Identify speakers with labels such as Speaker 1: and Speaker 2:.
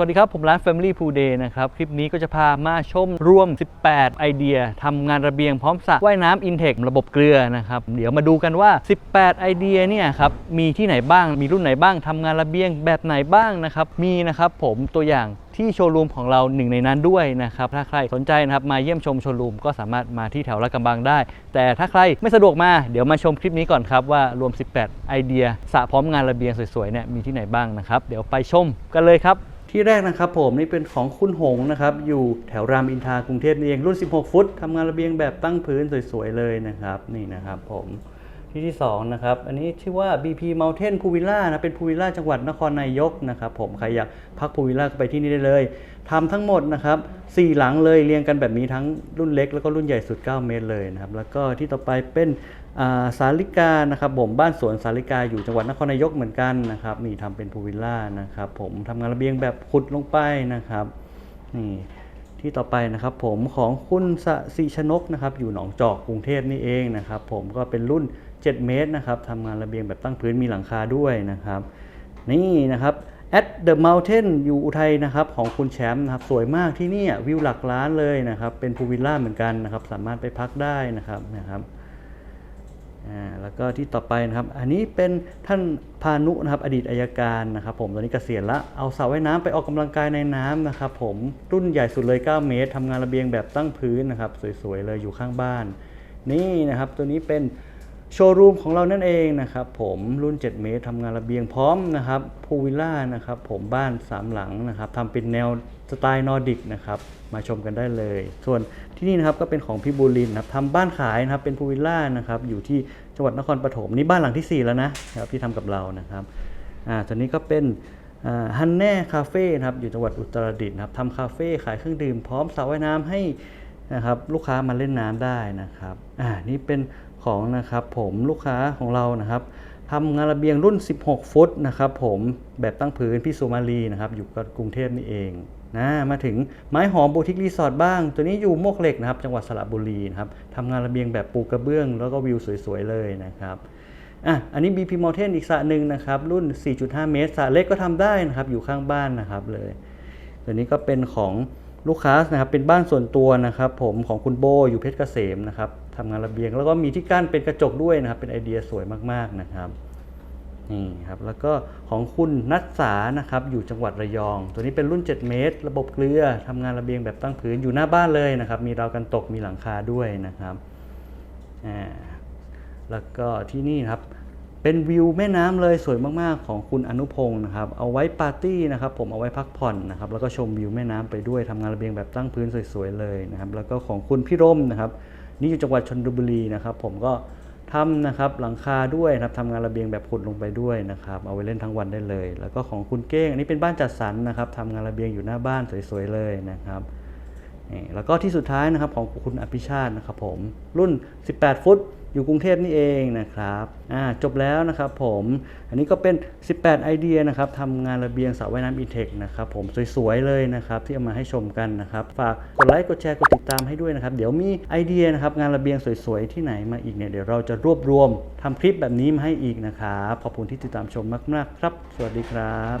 Speaker 1: สวัสดีครับ ผมร้าน Family Pool Day นะครับ คลิปนี้ก็จะพามาชมรวม 18 ไอเดียทำงานระเบียงพร้อมสระว่ายน้ำ Intech ระบบเกลือนะครับ เดี๋ยวมาดูกันว่า 18 ไอเดียเนี่ยครับ มีที่ไหนบ้าง มีรุ่นไหนบ้างทำงานระเบียงแบบไหนบ้างนะครับ มีนะครับผมตัวอย่างที่โชว์รูมของเราหนึ่งในนั้นด้วยนะครับ ถ้าใครสนใจนะครับมาเยี่ยมชมโชว์รูมก็สามารถมาที่แถวลาดกระบังได้ แต่ถ้าใครไม่สะดวกมาเดี๋ยวมาชมคลิปนี้ก่อนครับว่ารวม 18 ไอเดียสระพร้อมงานระเบียงสวยๆเนี่ยมีที่ไหนบ้างนะครับ เดี๋ยวไปชมกันเลยครับ ที่แรกนะครับผมนี่เป็นของคุณหงนะครับ อยู่แถวรามอินทรากรุงเทพนี่เองรุ่น 16 ฟุตทำงานระเบียงแบบตั้งพื้นสวยๆเลยนะครับ นี่นะครับผม ที่ที่2นะครับ อันนี้ชื่อว่า BP Mountain Pool Villa นะ เป็นพูวิลล่าจังหวัดนครนายกนะครับ ผม ใครอยากพักพูวิลล่าก็ไปที่นี่ได้เลยทำทั้งหมดนะครับ4หลังเลยเรียงกันแบบนี้ทั้งรุ่นเล็ก แล้วก็รุ่นใหญ่สุด 9 เมตรเลยนะครับ แล้วก็ที่ต่อไปเป็นาสาลิกานะครับผมบ้านสวนสาลิกาอยู่จังหวัดนครนายกเหมือนกันนะครับนี่ทำเป็นพูวิลล่านะครับผมทำงานระเบียงแบบขุดลงไปนะครับนี่ ที่ต่อไปนะครับผมของคุณสสิชนกนะครับอยู่หนองจอกกรุงเทพนี่เองนะครับผมก็เป็นรุ่น 7 เมตรนะครับทำงานระเบียงแบบตั้งพื้นมีหลังคาด้วยนะครับนี่นะครับ at the mountain อยู่อุทัยนะครับของคุณแชมป์นะครับสวยมากที่นี่วิวหลักล้านเลยนะครับเป็นพูลวิลล่าเหมือนกันนะครับสามารถไปพักได้นะครับนะครับ แล้วก็ที่ต่อไปนะครับ อันนี้เป็นท่านพานุนะครับ อดีตอายการนะครับ ผมตอนนี้เกษียณละเอาสระว่ายน้ำไปออกกำลังกายในน้ำนะครับ ผมรุ่นใหญ่สุดเลย 9 เมตรทำงานระเบียงแบบตั้งพื้นนะครับ สวยๆเลยอยู่ข้างบ้าน นี่นะครับ ตัวนี้เป็น โชว์รูมของเรานั่นเองนะครับผมรุ่น 7 เมตรทำงานระเบียงพร้อมนะครับพูวิลล่านะครับผมบ้าน3หลังนะครับทำเป็นแนวสไตล์นอร์ดิกนะครับมาชมกันได้เลย ส่วนที่นี่นะครับก็เป็นของพี่บูลินนะครับทำบ้านขายนะครับเป็นพูวิลล่านะครับอยู่ที่จังหวัดนครปฐมนี่บ้านหลังที่ 4 แล้วนะครับที่ทำกับเรานะครับอ่าตัวนี้ก็เป็นฮันแน่คาเฟ่นะครับอยู่จังหวัดอุตรดิตถ์นะครับทำคาเฟ่ขายเครื่องดื่มพร้อมสระว่ายน้ำให้นะครับลูกค้ามาเล่นน้ำได้นะครับอ่านี่เป็น ของนะครับผมลูกค้าของเรานะครับทำงานระเบียงรุ่น 16 ฟุตนะครับผมแบบตั้งพื้นพี่สุมาลีนะครับอยู่กับกรุงเทพนี่เองนะมาถึงไม้หอมบูติกรีสอร์ทบ้าง ตัวนี้อยู่มวกเหล็กนะครับจังหวัดสระบุรีนะครับทำงานระเบียงแบบปูกระเบื้อง แล้วก็วิวสวยๆเลยนะครับอะอันนี้ BP Mountain อีกสระหนึ่งนะครับรุ่น 4.5 เมตรสระเล็กก็ทำได้นะครับอยู่ข้างบ้านนะครับเลยตัวนี้ก็เป็นของลูกค้านะครับเป็นบ้านส่วนตัวนะครับผมของคุณโบอยู่เพชรเกษมนะครับ ทำงานระเบียง แล้วก็มีที่กั้นเป็นกระจกด้วยนะครับ เป็นไอเดียสวยมากๆนะครับนี่ครับแล้วก็ของคุณนัทสานะครับอยู่จังหวัดระยอง ตัวนี้เป็นรุ่น 7 เมตร ระบบเกลือทำงานระเบียงแบบตั้งพื้นอยู่หน้าบ้านเลยนะครับ มีราวกันตกมีหลังคาด้วยนะครับอ่าแล้วก็ที่นี่ครับเป็นวิวแม่น้ำเลยสวยมากๆของคุณอนุพงศ์นะครับเอาไว้ปาร์ตี้นะครับผมเอาไว้พักผ่อนนะครับแล้วก็ชมวิวแม่น้ำไปด้วยทำงานระเบียงแบบตั้งพื้นสวยๆเลยนะครับแล้วก็ของคุณพี่ร่มนะครับ นี่อยู่จังหวัดชนบุรีนะครับ ผมก็ทำนะครับหลังคาด้วยนะครับทำงานระเบียงแบบขุดลงไปด้วยนะครับ เอาไว้เล่นทั้งวันได้เลย แล้วก็ของคุณเก้งอันนี้เป็นบ้านจัดสรรนะครับทำงานระเบียงอยู่หน้าบ้านสวยๆเลยนะครับนี่แล้วก็ที่สุดท้ายนะครับของคุณอภิชาตินะครับผมรุ่น 18 ฟุต อยู่กรุงเทพนี่เองนะครับจบแล้วนะครับผมอันนี้ก็เป็น 18 ไอเดียนะครับทำงานระเบียงสระว่ายน้ำอินเทคนะครับผมสวยๆเลยนะครับที่เอามาให้ชมกันนะครับฝากกดไลค์กดแชร์กดติดตามให้ด้วยนะครับเดี๋ยวมีไอเดียนะครับงานระเบียงสวยๆที่ไหนมาอีกเนี่ยเดี๋ยวเราจะรวบรวมทำคลิปแบบนี้มาให้อีกนะครับขอบคุณที่ติดตามชมมากๆครับ สวัสดีครับ